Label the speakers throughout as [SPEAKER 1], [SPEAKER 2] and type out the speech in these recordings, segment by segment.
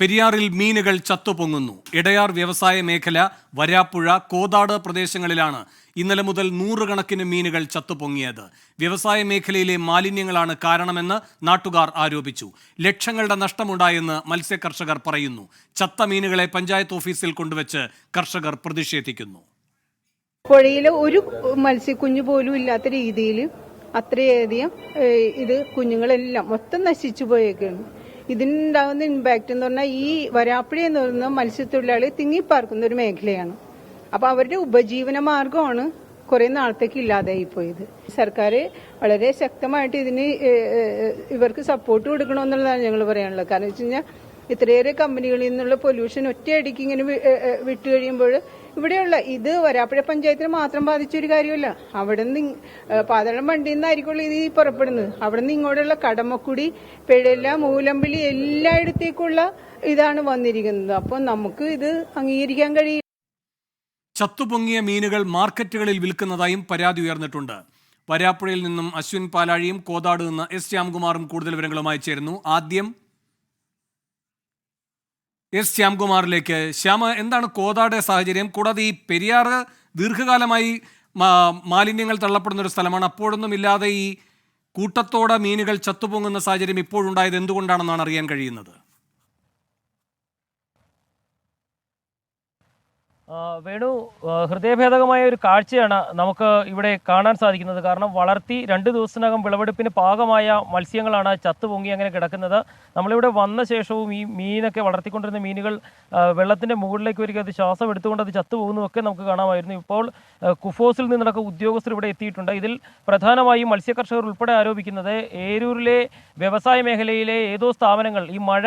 [SPEAKER 1] പെരിയാറിൽ മീനുകൾ ചത്തുപൊങ്ങുന്നു ഇടയാർ വ്യവസായ മേഖല വരാപ്പുഴ കോതാട് പ്രദേശങ്ങളിലാണ് ഇന്നലെ മുതൽ നൂറുകണക്കിന് മീനുകൾ ചത്തുപൊങ്ങിയത് വ്യവസായ മേഖലയിലെ മാലിന്യങ്ങളാണ് കാരണമെന്ന് നാട്ടുകാർ ആരോപിച്ചു ലക്ഷങ്ങളുടെ നഷ്ടമുണ്ടായെന്ന് മത്സ്യകർഷകർ പറയുന്നു ചത്ത മീനുകളെ പഞ്ചായത്ത് ഓഫീസിൽ കൊണ്ടുവച്ച് കർഷകർ പ്രതിഷേധിക്കുന്നു
[SPEAKER 2] പുഴയിൽ ഒരു മത്സ്യക്കുഞ്ഞു പോലും ഇല്ലാത്ത രീതിയിൽ അത്രയധികം ഇത് കുഞ്ഞുങ്ങളെല്ലാം മൊത്തം നശിച്ചു പോയേക്കുന്നു ഇതിനുണ്ടാകുന്ന ഇമ്പാക്റ്റ് എന്ന് പറഞ്ഞാൽ ഈ വരാപ്പുഴ എന്ന് പറയുന്ന മത്സ്യത്തൊഴിലാളി തിങ്ങിപ്പാർക്കുന്ന ഒരു മേഖലയാണ് അപ്പൊ അവരുടെ ഉപജീവന മാർഗമാണ് കുറെ നാളത്തേക്ക് ഇല്ലാതായി പോയത് സർക്കാർ വളരെ ശക്തമായിട്ട് ഇതിന് ഇവർക്ക് സപ്പോർട്ട് കൊടുക്കണമെന്നുള്ളതാണ് ഞങ്ങൾ പറയാനുള്ളത് കാരണം വെച്ച് കഴിഞ്ഞാൽ ഇത്രയേറെ കമ്പനികളിൽ നിന്നുള്ള പൊല്യൂഷൻ ഒറ്റയടിക്ക് ഇങ്ങനെ വിട്ടു കഴിയുമ്പോൾ ഇവിടെയുള്ള ഇത് വരാപ്പുഴ പഞ്ചായത്തിന് മാത്രം ബാധിച്ച ഒരു കാര്യമല്ല അവിടെ നിന്ന് പാതാളം വണ്ടിയിൽ നിന്നായിരിക്കുമല്ലോ ഇത് പുറപ്പെടുന്നത് അവിടെ നിന്ന് ഇങ്ങോട്ടുള്ള കടമക്കുടി പെഴല്ല മൂലമ്പിളി എല്ലായിടത്തേക്കുള്ള ഇതാണ് വന്നിരിക്കുന്നത് അപ്പോൾ നമുക്ക് ഇത് അംഗീകരിക്കാൻ കഴിയില്ല
[SPEAKER 1] ചത്തുപൊങ്ങിയ മീനുകൾ മാർക്കറ്റുകളിൽ വിൽക്കുന്നതായും പരാതി ഉയർന്നിട്ടുണ്ട് വരാപ്പുഴയിൽ നിന്നും അശ്വിൻ പാലാഴിയും കോതാട് നിന്ന് എസ് രാംകുമാറും കൂടുതൽ വിവരങ്ങളുമായി ചേരുന്നു ആദ്യം എസ് ശ്യാംകുമാറിലേക്ക് ശ്യാമ എന്താണ് കോതാട് സാഹചര്യം കൂടാതെ ഈ പെരിയാർ ദീർഘകാലമായി മാലിന്യങ്ങൾ തള്ളപ്പെടുന്ന ഒരു സ്ഥലമാണ് അപ്പോഴൊന്നും ഇല്ലാതെ ഈ കൂട്ടത്തോടെ മീനുകൾ ചത്തുപൊങ്ങുന്ന സാഹചര്യം ഇപ്പോഴുണ്ടായത് എന്തുകൊണ്ടാണെന്നാണ് അറിയാൻ കഴിയുന്നത്
[SPEAKER 3] വേണു ഹൃദയഭേദകമായ ഒരു കാഴ്ചയാണ് നമുക്ക് ഇവിടെ കാണാൻ സാധിക്കുന്നത് കാരണം വളർത്തി രണ്ട് ദിവസത്തിനകം വിളവെടുപ്പിന് പാകമായ മത്സ്യങ്ങളാണ് ചത്തു പൊങ്ങി അങ്ങനെ കിടക്കുന്നത് നമ്മളിവിടെ വന്ന ശേഷവും ഈ മീനൊക്കെ വളർത്തിക്കൊണ്ടിരുന്ന മീനുകൾ വെള്ളത്തിൻ്റെ മുകളിലേക്ക് വരിക അത് ശ്വാസം എടുത്തുകൊണ്ട് അത് ചത്തുപോകുന്നതൊക്കെ നമുക്ക് കാണാമായിരുന്നു ഇപ്പോൾ കുഫോസിൽ നിന്നടക്കം ഉദ്യോഗസ്ഥർ ഇവിടെ എത്തിയിട്ടുണ്ട് ഇതിൽ പ്രധാനമായും മത്സ്യകർഷകർ ഉൾപ്പെടെ ആരോപിക്കുന്നത് ഏരൂരിലെ വ്യവസായ മേഖലയിലെ ഏതോ സ്ഥാപനങ്ങൾ ഈ മഴ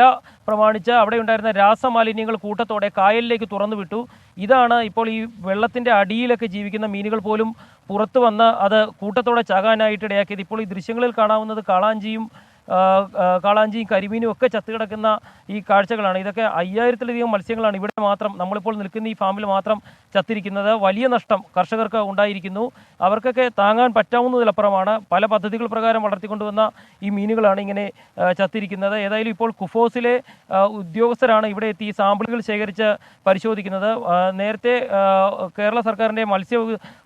[SPEAKER 3] പ്രമാണിച്ച് അവിടെ ഉണ്ടായിരുന്ന രാസമാലിന്യങ്ങൾ കൂട്ടത്തോടെ കായലിലേക്ക് തുറന്നു വിട്ടു ഇതാണ് ഇപ്പോൾ ഈ വെള്ളത്തിൻ്റെ അടിയിലൊക്കെ ജീവിക്കുന്ന മീനുകൾ പോലും പുറത്തു വന്ന് അത് കൂട്ടത്തോടെ ചാകാനായിട്ട് ഇടയാക്കിയത് ഇപ്പോൾ ഈ ദൃശ്യങ്ങളിൽ കാണാവുന്നത് കാളാഞ്ചിയും കാളാഞ്ചിയും കരിമീനും ഒക്കെ ചത്തുകിടക്കുന്ന ഈ കാഴ്ചകളാണ് ഇതൊക്കെ അയ്യായിരത്തിലധികം മത്സ്യങ്ങളാണ് ഇവിടെ മാത്രം നമ്മളിപ്പോൾ നിൽക്കുന്ന ഈ ഫാമിൽ മാത്രം ചത്തിരിക്കുന്നത് വലിയ നഷ്ടം കർഷകർക്ക് ഉണ്ടായിരിക്കുന്നു അവർക്കൊക്കെ താങ്ങാൻ പറ്റാവുന്നതിലപ്പുറമാണ് പല പദ്ധതികൾ പ്രകാരം വളർത്തിക്കൊണ്ടുവന്ന ഈ മീനുകളാണ് ഇങ്ങനെ ചത്തിരിക്കുന്നത് ഏതായാലും ഇപ്പോൾ കുഫോസിലെ ഉദ്യോഗസ്ഥരാണ് ഇവിടെ എത്തി സാമ്പിളുകൾ ശേഖരിച്ച് പരിശോധിക്കുന്നത് നേരത്തെ കേരള സർക്കാരിൻ്റെ മത്സ്യ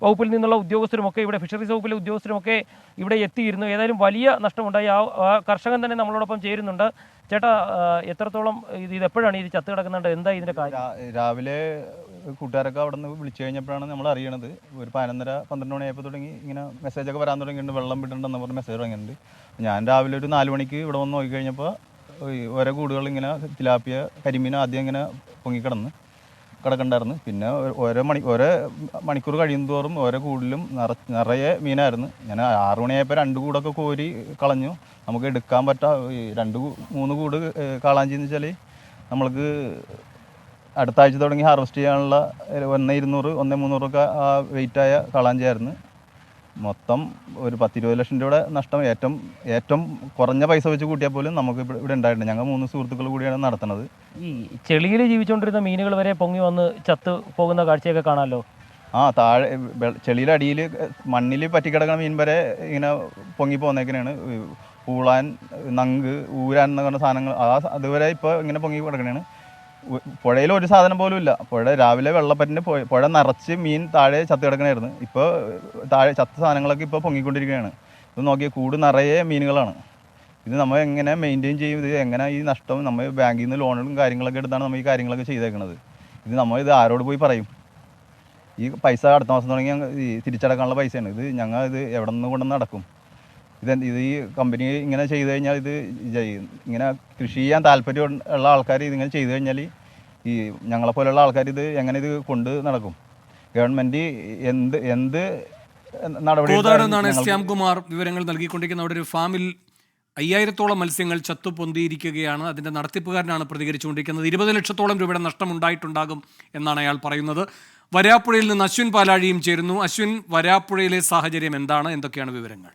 [SPEAKER 3] വകുപ്പിൽ നിന്നുള്ള ഉദ്യോഗസ്ഥരുമൊക്കെ ഇവിടെ ഫിഷറീസ് വകുപ്പിലെ ഉദ്യോഗസ്ഥരുമൊക്കെ ഇവിടെ എത്തിയിരുന്നു ഏതായാലും വലിയ നഷ്ടമുണ്ടായി ആ കർഷകൻ തന്നെ നമ്മളോടൊപ്പം ചേരുന്നുണ്ട് ചേട്ടാ എത്രത്തോളം ഇത് ഇത് എപ്പോഴാണ് ഇത് ചത്ത് കിടക്കുന്നുണ്ട് എന്താ ഇതിന്റെ കാര്യം
[SPEAKER 4] രാവിലെ കൂട്ടുകാരൊക്കെ അവിടെ നിന്ന് വിളിച്ചു കഴിഞ്ഞപ്പോഴാണ് നമ്മൾ അറിയണത് ഒരു പതിനൊന്നര പന്ത്രണ്ട് മണിയായപ്പോൾ തുടങ്ങി ഇങ്ങനെ മെസ്സേജൊക്കെ വരാൻ തുടങ്ങിയിട്ടുണ്ട് വെള്ളം വിടണ്ടെന്ന് പറഞ്ഞ് മെസ്സേജ് തുടങ്ങിയിട്ടുണ്ട് ഞാൻ രാവിലെ ഒരു നാല് മണിക്ക് ഇവിടെ വന്ന് നോക്കി കഴിഞ്ഞപ്പോൾ ഓരോ കൂടുകൾ ഇങ്ങനെ തിലാപ്പിയ കരിമീൻ ആദ്യം ഇങ്ങനെ പൊങ്ങിക്കിടന്ന് ഉണ്ടായിരുന്നു പിന്നെ ഓരോ മണി ഓരോ മണിക്കൂർ കഴിയുമോറും ഓരോ കൂടിലും നിറ നിറയെ മീനായിരുന്നു ഞാൻ ആറു മണിയായപ്പോൾ രണ്ട് കൂടൊക്കെ കോരി കളഞ്ഞു നമുക്ക് എടുക്കാൻ പറ്റാ രണ്ട് മൂന്ന് കൂട് കാളാഞ്ചിന്ന് വെച്ചാൽ നമ്മൾക്ക് അടുത്ത ആഴ്ച തുടങ്ങി ഹാർവെസ്റ്റ് ചെയ്യാനുള്ള ഒന്ന് ഇരുന്നൂറ് ഒന്ന് മുന്നൂറൊക്കെ ആ വെയിറ്റായ കാളാഞ്ചിയായിരുന്നു മൊത്തം ഒരു പത്തിരുപത് ലക്ഷം രൂപയുടെ നഷ്ടം ഏറ്റവും ഏറ്റവും കുറഞ്ഞ പൈസ വെച്ച് കൂട്ടിയാൽ പോലും നമുക്ക് ഇവിടെ ഇവിടെ ഉണ്ടായിട്ടുണ്ട് ഞങ്ങൾ മൂന്ന് സുഹൃത്തുക്കൾ കൂടിയാണ് നടത്തുന്നത്
[SPEAKER 3] ഈ ചെളിയിൽ ജീവിച്ചുകൊണ്ടിരുന്ന മീനുകൾ വരെ പൊങ്ങി വന്ന് ചത്ത് പോകുന്ന കാഴ്ചയൊക്കെ കാണാമല്ലോ
[SPEAKER 4] ആ താഴെ ചെളിയുടെ അടിയിൽ മണ്ണിൽ പറ്റിക്കിടക്കുന്ന മീൻ വരെ ഇങ്ങനെ പൊങ്ങി പോകുന്നേക്കിനാണ് പൂളാൻ നങ്ക് ഊരാൻ എന്ന് പറഞ്ഞ സാധനങ്ങൾ ആ അതുവരെ ഇപ്പോൾ ഇങ്ങനെ പൊങ്ങി കിടക്കണേണ് പുഴയിൽ ഒരു സാധനം പോലും ഇല്ല പുഴ രാവിലെ വെള്ളപ്പറ്റിന് പുഴ നിറച്ച് മീൻ താഴെ ചത്ത് കിടക്കണായിരുന്നു ഇപ്പോൾ താഴെ ചത്ത സാധനങ്ങളൊക്കെ ഇപ്പോൾ പൊങ്ങിക്കൊണ്ടിരിക്കുകയാണ് ഇത് നോക്കിയാൽ കൂട് നിറയെ മീനുകളാണ് ഇത് നമ്മൾ എങ്ങനെ മെയിൻറ്റെയിൻ ചെയ്യും ഇത് എങ്ങനെ ഈ നഷ്ടം നമ്മൾ ബാങ്കിൽ നിന്ന് ലോണുകളും കാര്യങ്ങളൊക്കെ എടുത്താണ് നമ്മൾ ഈ കാര്യങ്ങളൊക്കെ ചെയ്തേക്കുന്നത് ഇത് നമ്മൾ ഇത് ആരോട് പോയി പറയും ഈ പൈസ അടുത്ത മാസം തുടങ്ങി തിരിച്ചടക്കാനുള്ള പൈസയാണ് ഇത് ഞങ്ങൾ ഇത് എവിടെ നിന്ന് കൊണ്ടുവന്ന് നടക്കും ഇത് ഇത് ഈ കമ്പനി ഇങ്ങനെ ചെയ്തു കഴിഞ്ഞാൽ ഇത് ഇങ്ങനെ കൃഷി ചെയ്യാൻ താല്പര്യം ഉള്ള ആൾക്കാർ ഇതിങ്ങനെ ചെയ്തു കഴിഞ്ഞാൽ ഈ ഞങ്ങളെ പോലെയുള്ള ആൾക്കാർ ഇത് എങ്ങനെ ഇത് കൊണ്ട് നടക്കും ഗവൺമെൻറ് എന്ത് എന്ത്
[SPEAKER 1] നടപടി ശ്യാംകുമാർ വിവരങ്ങൾ നൽകിക്കൊണ്ടിരിക്കുന്ന അവിടെ ഒരു ഫാമിൽ അയ്യായിരത്തോളം മത്സ്യങ്ങൾ ചത്തുപൊന്തിയിരിക്കുകയാണ് അതിൻ്റെ നടത്തിപ്പുകാരനാണ് പ്രതികരിച്ചുകൊണ്ടിരിക്കുന്നത് ഇരുപത് ലക്ഷത്തോളം രൂപയുടെ നഷ്ടമുണ്ടായിട്ടുണ്ടാകും എന്നാണ് അയാൾ പറയുന്നത് വരാപ്പുഴയിൽ നിന്ന് അശ്വിൻ പാലാഴിയും ചേരുന്നു അശ്വിൻ വരാപ്പുഴയിലെ സാഹചര്യം എന്താണ് എന്തൊക്കെയാണ് വിവരങ്ങൾ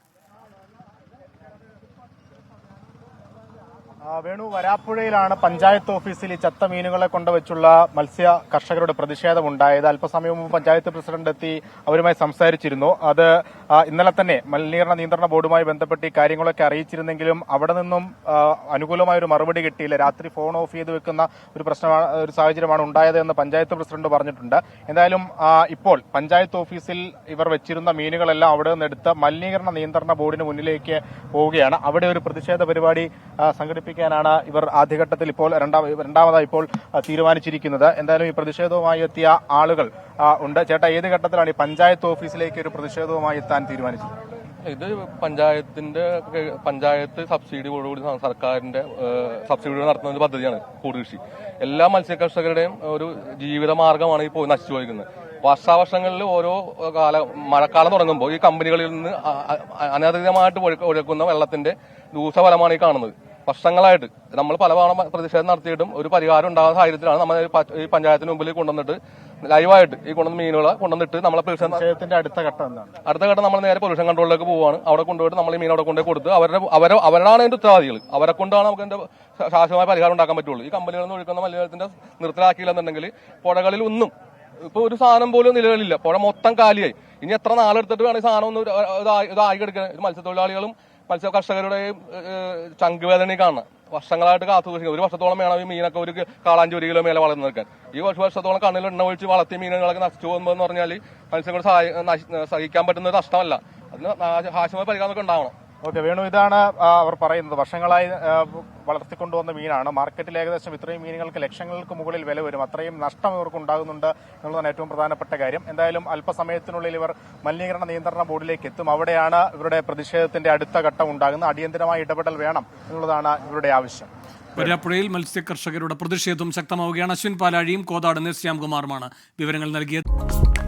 [SPEAKER 3] വേണു വരാപ്പുഴയിലാണ് പഞ്ചായത്ത് ഓഫീസിൽ ഈ ചത്ത മീനുകളെ കൊണ്ടുവച്ചുള്ള മത്സ്യ കർഷകരുടെ പ്രതിഷേധം ഉണ്ടായത് അല്പസമയം മുമ്പ് പഞ്ചായത്ത് പ്രസിഡന്റ് എത്തി അവരുമായി സംസാരിച്ചിരുന്നു അത് ഇന്നലെ തന്നെ മലിനീകരണ നിയന്ത്രണ ബോർഡുമായി ബന്ധപ്പെട്ട് ഈ കാര്യങ്ങളൊക്കെ അറിയിച്ചിരുന്നെങ്കിലും അവിടെ നിന്നും അനുകൂലമായ ഒരു മറുപടി കിട്ടിയില്ല രാത്രി ഫോൺ ഓഫ് ചെയ്ത് വെക്കുന്ന ഒരു പ്രശ്നമാണ് ഒരു സാഹചര്യമാണ് ഉണ്ടായത് എന്ന് പഞ്ചായത്ത് പ്രസിഡന്റ് പറഞ്ഞിട്ടുണ്ട് എന്തായാലും ഇപ്പോൾ പഞ്ചായത്ത് ഓഫീസിൽ ഇവർ വെച്ചിരുന്ന മീനുകളെല്ലാം അവിടെ നിന്ന് എടുത്ത് മലിനീകരണ നിയന്ത്രണ ബോർഡിന് മുന്നിലേക്ക് പോവുകയാണ് അവിടെ ഒരു പ്രതിഷേധ പരിപാടി സംഘടിപ്പിക്കാനാണ് ഇവർ ആദ്യഘട്ടത്തിൽ ഇപ്പോൾ രണ്ടാം രണ്ടാമതായി ഇപ്പോൾ തീരുമാനിച്ചിരിക്കുന്നത് എന്തായാലും ഈ പ്രതിഷേധവുമായി എത്തിയ ആളുകൾ ഉണ്ട് ചേട്ടാ ഏത് ഘട്ടത്തിലാണ് ഈ പഞ്ചായത്ത് ഓഫീസിലേക്ക് ഒരു പ്രതിഷേധവുമായി എത്താൻ നൽകാൻ തീരുമാനിച്ചു
[SPEAKER 5] ഇത് പഞ്ചായത്തിന്റെ പഞ്ചായത്ത് സബ്സിഡിയോടുകൂടി സർക്കാരിന്റെ സബ്സിഡിയോട് നടത്തുന്ന ഒരു പദ്ധതിയാണ് കൂടുകൃഷി എല്ലാ മത്സ്യ കർഷകരുടെയും ഒരു മാർഗമാണ് ഇപ്പോൾ നശിച്ചു പോയിരിക്കുന്നത് വർഷാവർഷങ്ങളിൽ ഓരോ കാല മഴക്കാലം തുടങ്ങുമ്പോൾ ഈ കമ്പനികളിൽ നിന്ന് അനധികൃതമായിട്ട് ഒഴുക്കുന്ന വെള്ളത്തിന്റെ ദൂഷഫലമാണ് ഈ കാണുന്നത് വർഷങ്ങളായിട്ട് നമ്മൾ പല തവണ പ്രതിഷേധം നടത്തിയിട്ടും ഒരു പരിഹാരം ഉണ്ടാകുന്ന സാഹചര്യത്തിലാണ് നമ്മൾ ഈ പഞ്ചായത്തിന് മുമ്പിൽ കൊണ്ടുവന്നിട്ട് ലൈവായിട്ട് ഈ കൊണ്ടുവന്ന മീനുകളെ കൊണ്ടുവന്നിട്ട് നമ്മളെ പ്രതിഷേധത്തിന്റെ അടുത്ത ഘട്ടം അടുത്ത ഘട്ടം നമ്മൾ നേരെ പൊല്യൂഷൻ കൺട്രോളിലേക്ക് പോവാണ് അവിടെ കൊണ്ടുപോയിട്ട് നമ്മൾ ഈ മീൻ അവിടെ കൊടുത്ത് അവരുടെ അവരെ അവരാണ് അതിന്റെ ഉത്തരവാദികൾ അവരെ കൊണ്ടാണ് നമുക്ക് എന്റെ ശാശ്വതമായ പരിഹാരം ഉണ്ടാക്കാൻ പറ്റുള്ളൂ ഈ കമ്പനികളിൽ നിന്ന് ഒഴുക്കുന്ന മലയാളത്തിന്റെ നിർത്തലാക്കിയില്ലെന്നുണ്ടെങ്കിൽ പുഴകളിൽ ഒന്നും ഇപ്പൊ ഒരു സാധനം പോലും നിലകളില്ല പുഴ മൊത്തം കാലിയായി ഇനി എത്ര നാളെടുത്തിട്ട് വേണം ഈ സാധനം ഒന്ന് ഇതായി ഇതായി കിടക്കുന്നത് മത്സ്യത്തൊഴിലാളികളും മത്സ്യ കർഷകരുടെയും ചങ്കുവേദനയും കാണാം വർഷങ്ങളായിട്ട് കാത്തു സൂക്ഷിക്കുന്നത് ഒരു വർഷത്തോളം വേണം ഈ മീനൊക്കെ ഒരു കാളാഞ്ചി ഒരു കിലോ മേലെ വളർന്നു നിൽക്കാൻ ഈ വർഷ വർഷത്തോളം കണ്ണിൽ എണ്ണ ഒഴിച്ച് വളർത്തിയ മീനുകളൊക്കെ നശിച്ചു പോകുമ്പോൾ എന്ന് പറഞ്ഞാൽ മത്സ്യങ്ങൾ സഹിക്കാൻ പറ്റുന്ന ഒരു നഷ്ടമല്ല അതിന് നാശമായ പരിഹാരമൊക്കെ ഉണ്ടാവണം
[SPEAKER 3] ഓക്കെ വേണു ഇതാണ് അവർ പറയുന്നത് വർഷങ്ങളായി വളർത്തിക്കൊണ്ടുവന്ന മീനാണ് മാർക്കറ്റിൽ ഏകദേശം ഇത്രയും മീനുകൾക്ക് ലക്ഷങ്ങൾക്ക് മുകളിൽ വില വരും അത്രയും നഷ്ടം ഇവർക്ക് ഉണ്ടാകുന്നുണ്ട് എന്നുള്ളതാണ് ഏറ്റവും പ്രധാനപ്പെട്ട കാര്യം എന്തായാലും അല്പസമയത്തിനുള്ളിൽ ഇവർ മലിനീകരണ നിയന്ത്രണ ബോർഡിലേക്ക് എത്തും അവിടെയാണ് ഇവരുടെ പ്രതിഷേധത്തിന്റെ അടുത്ത ഘട്ടം ഉണ്ടാകുന്നത് അടിയന്തരമായ ഇടപെടൽ വേണം എന്നുള്ളതാണ് ഇവരുടെ ആവശ്യം
[SPEAKER 1] വരാപ്പുഴയിൽ മത്സ്യകർഷകരുടെ പ്രതിഷേധം ശക്തമാവുകയാണ് അശ്വിൻ പാലാഴിയും കോതാട് ശ്യാംകുമാറുമാണ് വിവരങ്ങൾ നൽകിയത്